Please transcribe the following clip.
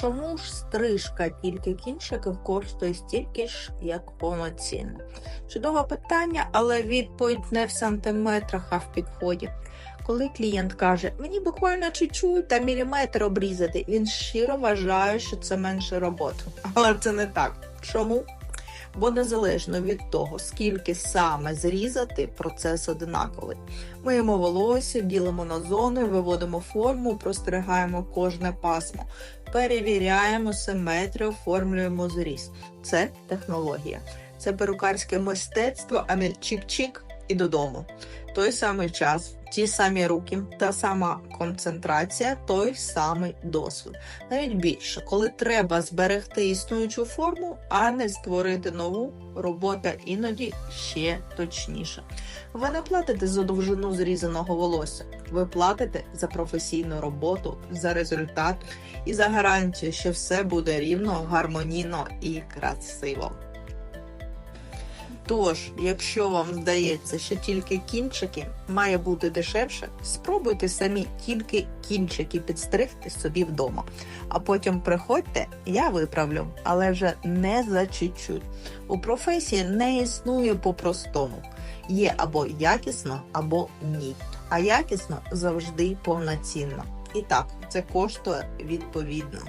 Чому ж стрижка тільки кінчиків коштує стільки ж, як повноцінна? Чудове питання, але відповідь не в сантиметрах, а в підході. Коли клієнт каже, мені буквально чуть-чуть та міліметр обрізати, він щиро вважає, що це менше роботи. Але це не так. Чому? Бо незалежно від того, скільки саме зрізати, процес одинаковий. Миємо волосся, ділимо на зони, виводимо форму, простригаємо кожне пасмо, перевіряємо симетрію, оформлюємо зріз. Це технологія. Це перукарське мистецтво, а не чик-чик і додому. Той самий час, ті самі руки, та сама концентрація, той самий досвід. Навіть більше, коли треба зберегти існуючу форму, а не створити нову, робота іноді ще точніша. Ви не платите за довжину зрізаного волосся, ви платите за професійну роботу, за результат і за гарантію, що все буде рівно, гармонійно і красиво. Тож, якщо вам здається, що тільки кінчики має бути дешевше, спробуйте самі тільки кінчики підстригти собі вдома. А потім приходьте, я виправлю, але вже не за чуть-чуть. У професії не існує по-простому. Є або якісно, або ні. А якісно завжди повноцінно. І так, це коштує відповідно.